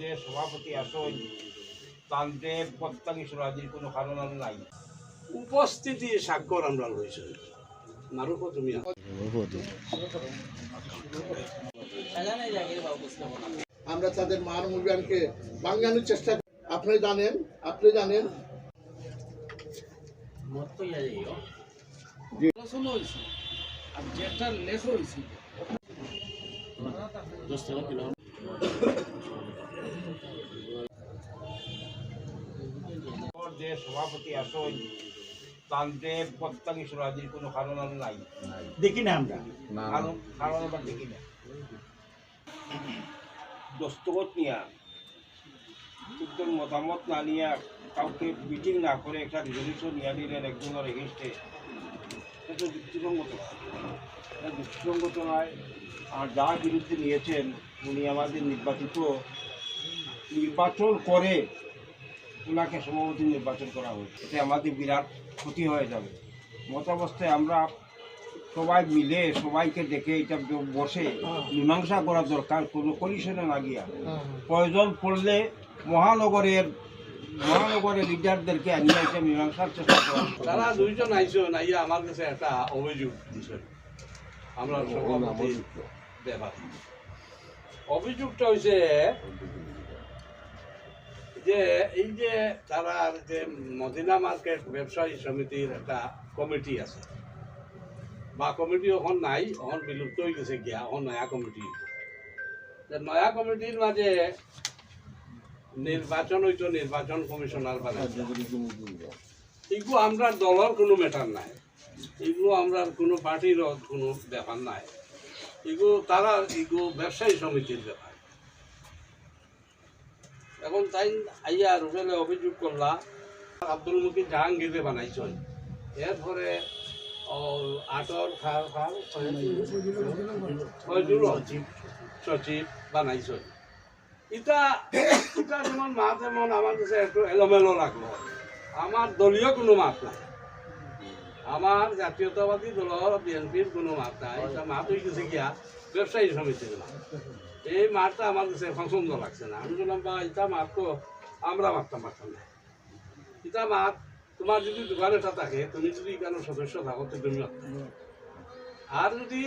যে সভাপতি আসন তান্তে প্রত্যাগী সুরাজির কোনো কারণ আর নাই। উপস্থিতি স্বাক্ষর আমরা লইছি মারুফো তুমি আমরা তাদের মান মূল্যায়নকে বাঙানোর চেষ্টা করি। আপনি জানেন আপনি জানেন। আলোচনা হয়েছে আর যেটা লেখ হয়েছে যে সভাপতি আসন তান্তে প্রত্যাগী সুরাজির কোনো কারণ আর নাই। দেখি না আমরা। কারণ কারণ আমরা দেখি না। দস্তখত নিয়া মতামত না নিয়া কাউকে মিটিং না করে একটা রেজলিউশন নিয়ে নিলেন একজনের এগেনস্টে এটা যুক্তিসঙ্গত। এটা যুক্তিসঙ্গত নয়। আর যার বিরুদ্ধে নিয়েছেন, উনি আমাদের নির্বাচিত, নির্বাচন করে ওনাকে সভাপতি নির্বাচন করা হয়েছে। এতে আমাদের বিরাট ক্ষতি হয়ে যাবে। মতাবস্থায় আমরা সবাই মিলে সবাইকে ডেকে এটা বসে মীমাংসা করা দরকার, কোনো কলিশনে না গিয়া। প্রয়োজন পড়লে মহানগরের মহানগরের লিডারদেরকে আনিয়ে এটা মীমাংসার চেষ্টা করা। তারা দুইজন আইসো নাইয়া আমার কাছে একটা অভিযোগ দিছে। আমরা ব্যাপার অভিযোগটা হয়েছে যে এই যে তারা যে মদিনা মার্কেট ব্যবসায়ী সমিতির একটা কমিটি আছে। বা কমিটি এখন নাই এখন বিলুপ্ত হয়ে গেছে গিয়া এখন নয়া কমিটি। যে নয়া কমিটির মাঝে নির্বাচন হইতো নির্বাচন কমিশনার বানাইছে এগুলো আমরা দলের কোনো ম্যাটার নাই। এগুলো আমরা কোনো পার্টির কোনো ব্যাপার নাই। এগুলো তারা এগুলো ব্যবসায়ী সমিতির ব্যাপার। এখন তাই আইয়া রুবেলে অভিযোগ করলা, আব্দুল মুকির জাহাঙ্গীরে বানাইছেন এরপরে আটর খার খার ফয়জুল সচিব বানাইছেন ইটা ইটা যেমন মাত যেমন আমার কাছে একটু এলোমেলো লাগল। আমার দলীয় কোনো মাত নাই। আমার জাতীয়তাবাদী দলের বিএনপির কোনো মাত নাই, এটা মাত হয়ে গেছে গিয়া ব্যবসায়ী সমিতির মাত এই মাঠটা আমার কাছে সুন্দর লাগছে না। আমি বললাম বা এটা মাত তো আমরা মারতাম পারতাম না। এটা মাত তোমার যদি দোকান এটা থাকে, তুমি যদি এখানে সদস্য থাকো, তো তুমি আর যদি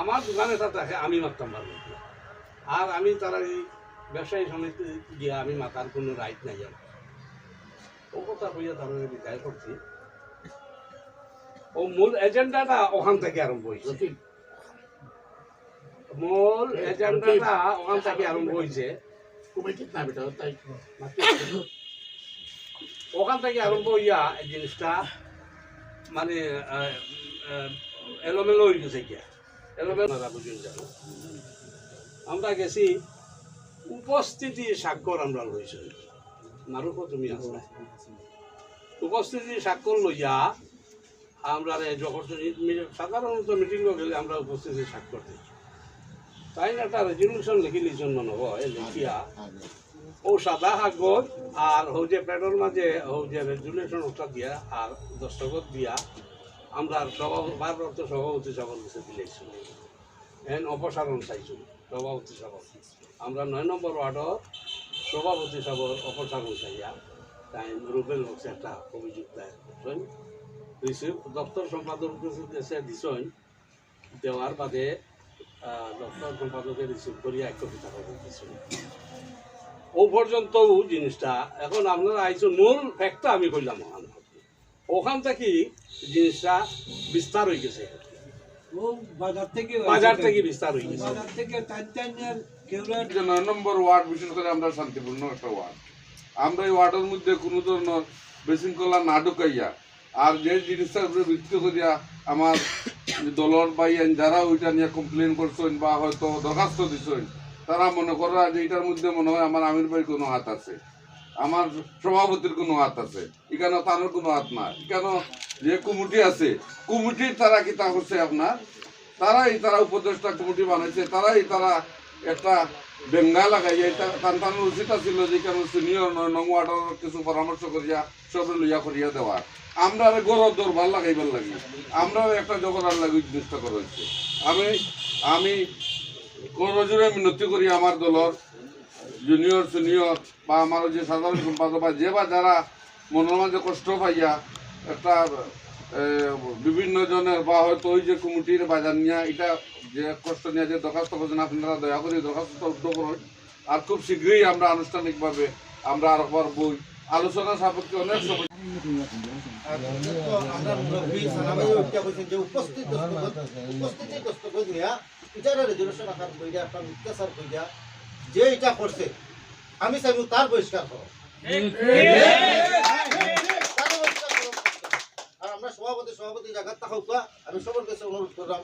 আমার দোকান এটা থাকে, আমি মারতাম পারব। আর আমি তারা এই ব্যবসায়ী সমিতি গিয়া আমি মাতার কোনো রাইট নাই আমার। ও কথা কইয়া তারা বিদায় করছি। ও মূল এজেন্ডাটা ওখান থেকে আরম্ভ হয়েছে। মূল এজেন্ডাটা ওখান থেকে আরম্ভ হয়েছে। ওখান থেকে আরম্ভ হইয়া জিনিসটা মানে এলোমেলো হয়ে গেছে গিয়া। এলোমেলো বুঝুন জানো আমরা গেছি উপস্থিতি স্বাক্ষর আমরা লইছি। মারুফো তুমি আসলে উপস্থিতি স্বাক্ষর লইয়া আমরা যখন সাধারণত মিটিং গেলে আমরা উপস্থিতি স্বাক্ষর দিই তাই না? একটা রেজলিউশন লিখি লিজন মনে হয় লিখিয়া। ও সাদা কাগজ আর ও যে প্যাডের মাঝে ও যে রেজুলেশন ওটা দিয়া আর দস্তখত দিয়া আমরা সভা ভারপ্রাপ্ত সভাপতি সভার কাছে দিলেছি এন অপসারণ চাইছো, সভাপতি সভা। আমরা নয় নম্বর ওয়ার্ডর সভাপতি সভার অপসারণ চাইয়া, তাই রুবেল হচ্ছে একটা অভিযোগ দায়ের করছেন দপ্তর সম্পাদক দেওয়ার বাদে দপ্তর সম্পাদকে রিসিভ করিয়া এক কপি টাকা ও পর্যন্ত জিনিসটা এখন আপনারা আইসুন মূল ফ্যাক্টটা আমি কইলাম ওখান থেকে। ওখান থেকে জিনিসটা বিস্তার হয়ে গেছে। বাজার থেকে বাজার থেকে বিস্তার হয়ে গেছে। বাজার থেকে নয় নম্বর ওয়ার্ড বিশেষ করে আমরা শান্তিপূর্ণ একটা ওয়ার্ড আমরা এই ওয়ার্ডের মধ্যে কোনো ধরনের বিশৃঙ্খলা না ঢুকাইয়া আর যে জিনিসটার উপরে ভিত্তি করিয়া আমার দলর বা ইয়ান যারা ওইটা নিয়ে কমপ্লেন করছেন বা হয়তো দরখাস্ত দিচ্ছেন তারা মনে করা যে এটার মধ্যে মনে হয় আমার আমির ভাই কোনো হাত আছে, আমার সভাপতির কোনো হাত আছে, এখানে তার কোনো হাত না এখানে যে কমিটি আছে কমিটির তারা কি তা করছে আপনার? তারাই তারা উপদেষ্টা কমিটি বানাইছে, তারাই তারা একটা বেঙ্গা লাগাইয়া, এটা উচিত ছিল যে কেন সিনিয়র নয়, নং ওয়ার্ডের কিছু পরামর্শ করিয়া, সব লইয়া করিয়া দেওয়া। আমরা আরে গরর দর ভালো লাগাইবার লাগি। আমরাও একটা জগরার লাগি জিনিসটা করা হয়েছে। আমি আমি করজোরে মিনতি করি আমার দলর জুনিয়র সিনিয়র বা আমার যে সাধারণ সম্পাদক বা যে বা যারা মনের মাঝে কষ্ট পাইয়া একটা বিভিন্ন জনের বা হয়তো ওই যে কমিটির বাজার নিয়ে এটা যে কষ্ট নিয়ে যে দরখাস্ত করছেন, আপনারা দয়া করে দরখাস্ত উদ্যোগ করুন। আর খুব শীঘ্রই আমরা আনুষ্ঠানিকভাবে আমরা আরেকবার বই আলোচনা সাপেক্ষে অনেক সময় আমরা মুরব্বী সানাবাই উঠতে কইছেন যে উপস্থিত দস্তখত উপস্থিতি দস্তখত নিয়া ইটারে রেজুলেশন আকার কইরা একটা মিথ্যাচার কইরা যে এটা করছে আমি চাইব তার বহিষ্কার করো তার বহিষ্কার করো। আর আমরা সভাপতি সভাপতি জায়গা থাকুক আমি সবার কাছে অনুরোধ করলাম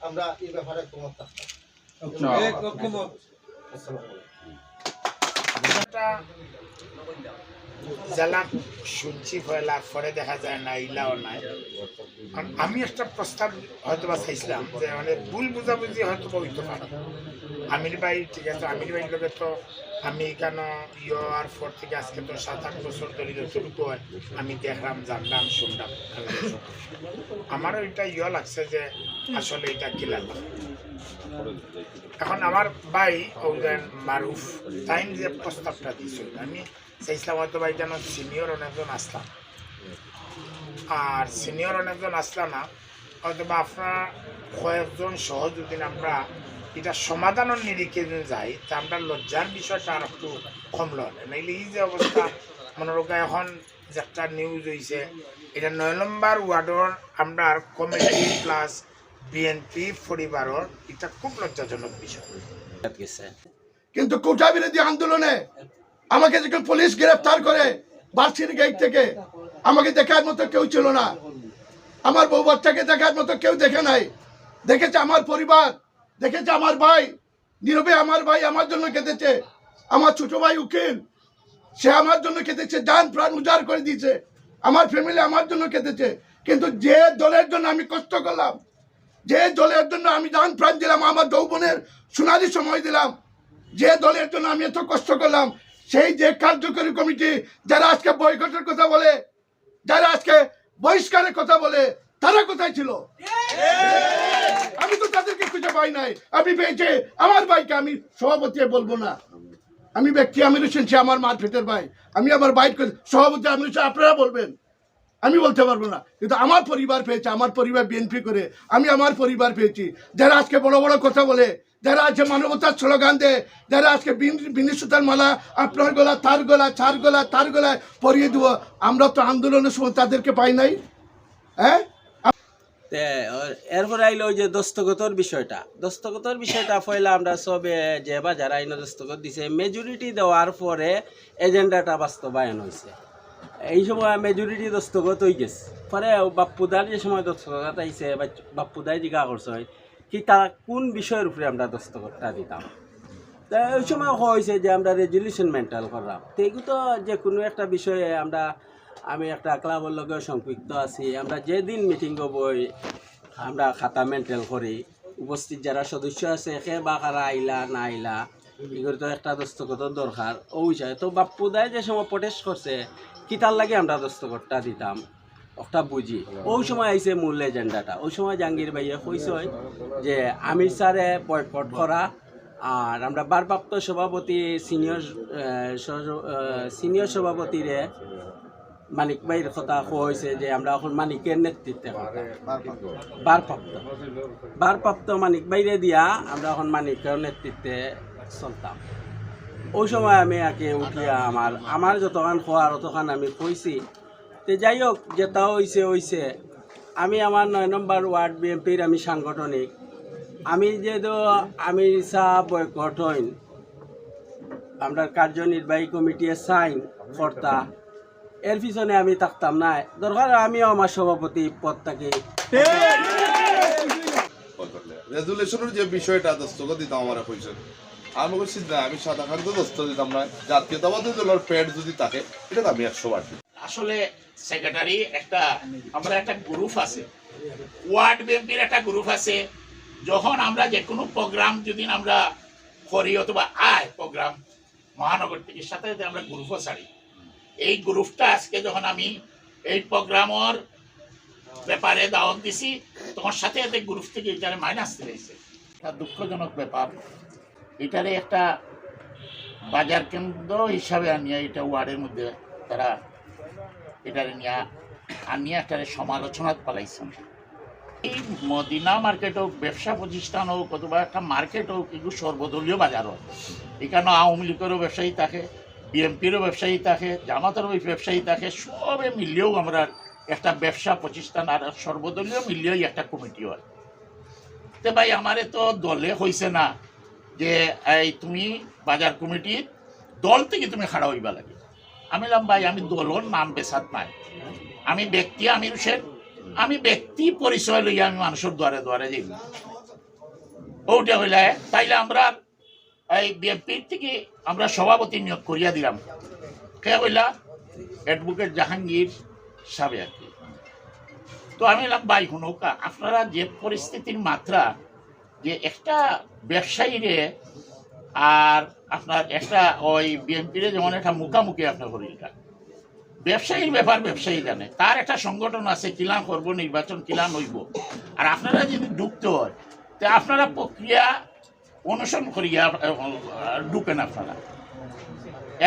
আমরা এই ব্যাপারে একমত থাকতাম আসসালামু আলাইকুম জ্বালা শুনছি পয়লা পরে দেখা যায় না, ইলাও নাই। আমি একটা প্রস্তাব হয়তো বা চাইছিলাম যে মানে ভুল বুঝাবুঝি হয়তো বা পারে আমির ভাই, ঠিক আছে আমির ভাই লোকে তো আমি কেন ইয়ার পর থেকে আজকে তো সাত আট বছর ধরে যতটুকু হয়, আমি দেখলাম জানলাম শুনলাম আমারও এটা ইয়ে লাগছে যে আসলে এটা কি লাগবে এখন আমার ভাই ওদের মারুফ টাইম যে প্রস্তাবটা দিছিল আমি চাইছিলাম হয়তো ভাই যেন সিনিয়র অনেকজন আসলাম আর সিনিয়র অনেকজন আসলাম না হয়তো বা আপনার কয়েকজন সহ যদি আমরা এটা সমাধানের নিরিখে যাই, তা আমরা লজ্জার বিষয়টা আর একটু কমল নাইলে এই যে অবস্থা, মনে রোগা এখন যে একটা নিউজ হয়েছে এটা নয় নম্বর ওয়ার্ডর আমরা কমিটি প্লাস বিএনপি পরিবারের এটা খুব লজ্জাজনক বিষয়। কিন্তু কোটা বিরোধী আন্দোলনে আমাকে যখন পুলিশ গ্রেফতার করে বার্ষিক গেট থেকে আমাকে দেখার মতো কেউ ছিল না। আমার বউ বাচ্চাকে দেখার মতো কেউ দেখে নাই। দেখেছে আমার পরিবার দেখেছে আমার ভাই নীরবে আমার ভাই আমার জন্য কেঁদেছে। আমার ছোট ভাই উকিল সে আমার জন্য কেঁদেছে যান প্রাণ উজাড় করে দিয়েছে। আমার ফ্যামিলি আমার জন্য কেঁদেছে। কিন্তু যে দলের জন্য আমি কষ্ট করলাম যে দলের জন্য আমি যান প্রাণ দিলাম, আমার যৌবনের সোনালি সময় দিলাম, যে দলের জন্য আমি এত কষ্ট করলাম, সেই যে কার্যকরী কমিটি যারা আজকে বয়কটের কথা বলে, যারা আজকে বহিষ্কারের কথা বলে, তারা কোথায় ছিল? আমি তো তাদেরকে খুঁজে পাই নাই। আমি পেয়েছি আমার ভাইকে, আমি সভাপতি বলব না। আমি ব্যক্তি, আমির হোসেন সে আমার মার পেটের ভাই। আমি আমার বাইক সভাপতি হোসেন, আপনারা বলবেন। আমি বলতে পারব না, কিন্তু আমার পরিবার পেয়েছে, আমার পরিবার বিএনপি করে, আমি আমার পরিবার পেয়েছি। যারা আজকে বড় বড় কথা বলে, যারা আজকে মানবতার স্লোগান দেয়, যারা আজকে বিনি মালা আপনার গলা, তার গলা চার গলা, তার গলায় পরিয়ে দেবো, আমরা তো আন্দোলনের সময় তাদেরকে পাই নাই। হ্যাঁ? এরপরে আইলো ওই যে দস্তগতর বিষয়টা। দস্তগতর বিষয়টা পয়লা আমরা সবে যে বা যারা আইন দস্তগত দিছে মেজরিটি দেওয়ার পরে এজেন্ডাটা বাস্তবায়ন হয়েছে এই সময় মেজরিটি দস্তগত হয়ে গেছে। পরে বাপ্পুদার যে সময় দস্তগত আইছে বা বাপ্পুদাই জিজ্ঞা করছে কি তা কোন বিষয়ের উপরে আমরা দস্তগতটা দিতাম তা ওই সময় হয়েছে যে আমরা রেজলিউশন মেন্টাল করলাম তো এগুলো তো যে কোনো একটা বিষয়ে আমরা, আমি একটা ক্লাবের লগে সম্পৃক্ত আছি। আমরা যেদিন মিটিং হবই আমরা খাতা মেন্টেল করি উপস্থিত যারা সদস্য আছে সে বা কারা আইলা না আইলা এগুলো তো একটা দস্তখত দরকার ওই বিষয়ে তো বাপ্পুদায় যে সময় প্রটেস্ট করছে কিতার লাগে আমরা দস্তখতটা দিতাম? একটা বুঝি। ওই সময় আইছে মূল এজেন্ডাটা ওই সময় জাহাঙ্গীর ভাইয়া কইছে যে, আমির স্যারে বয়কট করা আর আমরা ভারপ্রাপ্ত সভাপতি, সিনিয়র সিনিয়র সভাপতিরে মানিক ভাইয়ের কথা কোয়া যে, আমরা এখন মানিকের নেতৃত্বে করতাম। ভারপ্রাপ্ত ভারপ্রাপ্ত মানিক বাইরে দিয়া আমরা এখন মানিকের নেতৃত্বে চলতাম। ওই সময় আমি আগে উঠিয়া আমার আমার যতক্ষণ খোয়ার অতখান আমি কইছি তে যাই হোক যেটা হয়েছে হয়েছে আমি আমার নয় নম্বর ওয়ার্ড বিএনপির আমি সাংগঠনিক। আমি যেহেতু আমি চা বয়কট হইন আমরা কার্যনির্বাহী কমিটির সাইন কর্তা এর পিছনে আমি থাকতাম না দরকার আমিও আমার সভাপতি পদটাকে রেজুলেশনের যে বিষয়টা দস্তখত দিতাম আমার কইছে আমি কইছি না, আমি সাদা খান তো দস্তখত দিতাম না। জাতীয়তাবাদী দলের প্যাড যদি থাকে, এটা আমি একশো বার দিই। আসলে সেক্রেটারি একটা আমরা একটা গ্রুপ আছে। ওয়ার্ড বিএনপির একটা গ্রুপ আছে। যখন আমরা যে কোনো প্রোগ্রাম যদি আমরা করি অথবা আয় প্রোগ্রাম মহানগর থেকে সাথে সাথে আমরা গ্রুপও ছাড়ি। এই গ্রুপটা আজকে যখন আমি এই প্রোগ্রামর ব্যাপারে দাওয়াত দিছি, তখন সাথে সাথে গ্রুপ থেকে এটারে মাইনাস দিয়েছে এটা দুঃখজনক ব্যাপার। এটারে একটা বাজার কেন্দ্র হিসাবে আনিয়া এটা ওয়ার্ডের মধ্যে তারা এটারে নিয়ে, আনিয়া এটারে সমালোচনাত পালাইছেন। এই মদিনা মার্কেট হোক, ব্যবসা প্রতিষ্ঠান হোক, অথবা একটা মার্কেট হোক এগুলো সর্বদলীয় বাজার হোক এখানে আওয়ামী লীগেরও ব্যবসায়ী থাকে, বিএনপিরও ব্যবসায়ী থাকে, জামাতেরও ব্যবসায়ী থাকে, সবে মিলিয়েও আমরা একটা ব্যবসা প্রতিষ্ঠান আর সর্বদলীয় মিলিয়েই একটা কমিটি হয়। তে ভাই, আমারে তো দলে হয়েছে না। যে, এই, তুমি বাজার কমিটির দল থেকে তুমি খাড়া হইবা লাগে। আমি বললাম, ভাই, আমি দল দলর নাম বেসাত নাই। আমি ব্যক্তি, আমি হোসেন আমি ব্যক্তি পরিচয় লইয়া আমি মানুষের দ্বারে দ্বারে যাই ওটা হইলে তাইলে আমরা, এই বিএনপির থেকে আমরা সভাপতি নিয়োগ করিয়া দিলাম। কে হইলা অ্যাডভোকেট জাহাঙ্গীর সাহেব আর কি। তো আমি বললাম, ভাই হুনৌকা আপনারা যে পরিস্থিতির মাত্রা, যে একটা ব্যবসায়ীরে আর আপনার একটা ওই বিএনপির যেমন একটা মুখামুখি আপনার করিলটা ব্যবসায়ীর ব্যাপার ব্যবসায়ী জানে। তার একটা সংগঠন আছে কিলাম করব, নির্বাচন কিলাম হইব। আর আপনারা যদি ঢুকতে হয়, তে আপনারা প্রক্রিয়া অনুসরণ করিয়া ঢুকেন আপনারা।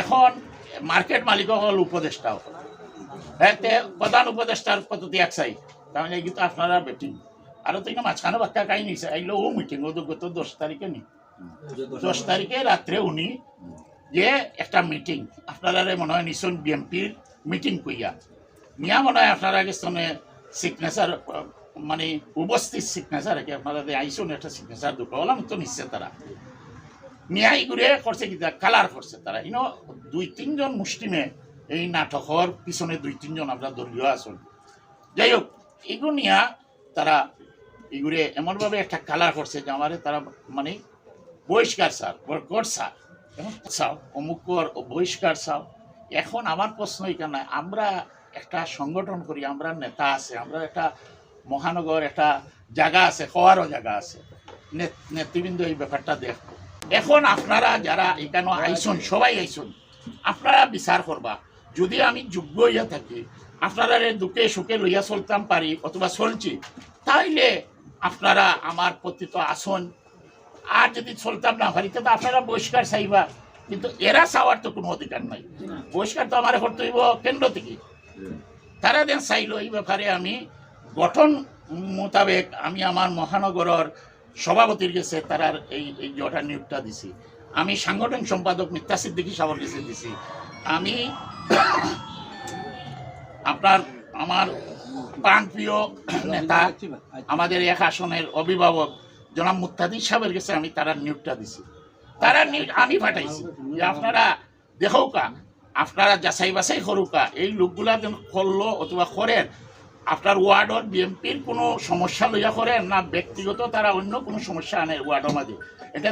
এখন মার্কেট মালিক হল উপদেষ্টা হল। এতে প্রধান উপদেষ্টার পদ্ধতি এক চাই তাহলে এই কিন্তু আপনারা বেটিং। আরও তো মাঝখানে বাক্কা নিছে আইলো ও মিটিং ও তো গত দশ তারিখে নি দশ তারিখে রাত্রে উনি যে একটা মিটিং আপনারা মনে হয় নিশ্চয় বিএমপির মিটিং কইয়া। নিয়া মনে হয় আপনারা গেছনে সিগনেচার মানে উপস্থিত সিগনেচার কি আপনারা আইসুন একটা সিগনেচার দুটো হলাম তো নিশ্চয় তারা। নিয়াই ঘুরে করছে কি কালার করছে তারা। ইনো দুই তিনজন মুষ্টিমে এই নাটকর পিছনে দুই তিনজন আমরা দলীয় আসুন যাই হোক এগুলো নিয়া তারা এগুলো এমনভাবে একটা কালার করছে যে আমারে তারা মানে বহিষ্কার স্যার বরকট স্যার। এবং চাও অমুকর বহিষ্কার চাও এখন আমার প্রশ্ন এখানে আমরা একটা সংগঠন করি, আমরা নেতা আছে, আমরা একটা মহানগর, একটা জায়গা আছে, হওয়ারও জায়গা আছে। নেতৃবৃন্দ এই ব্যাপারটা দেখব। এখন আপনারা যারা এখানে আইসন, সবাই আইসন, আপনারা বিচার করবা। যদি আমি যোগ্য হইয়া থাকি, আপনারা দুঃখে সুখে লইয়া চলতাম পারি অথবা চলছি, তাইলে আপনারা আমার প্রতি তো আসন। আর যদি চলতাম না পারি তো আপনারা বহিষ্কার চাইবা। কিন্তু এরা চাওয়ার তো কোনো অধিকার নাই। বহিষ্কার তো আমার করতে হইব কেন্দ্র থেকে। তারা দেন চাইলো, এই ব্যাপারে আমি গঠন মোতাবেক আমি আমার মহানগরের সভাপতির গেছে তারার এই এই জটা নিয়োগটা দিছি। আমি সাংগঠনিক সম্পাদক মিথ্যা সিদ্দিকি সাহেবের কাছে দিছি। আমি আপনার আমার প্রাণপ্রিয় নেতা, আমাদের এক আসনের অভিভাবক, জনাব মুক্তাদি সাহেবের কাছে আমি তারা নিয়োগটা দিছি। তারা নিয়োগ আমি পাঠাইছি। যে আপনারা দেখৌকা আপনারা যাচাই বাছাই করুকা এই লোকগুলা যেন করল অথবা করেন আপনার ওয়ার্ডর বিএমপির কোনো সমস্যা লইয়া করেন না, ব্যক্তিগত তারা অন্য কোনো সমস্যা আনে ওয়ার্ডের মাঝে। এটা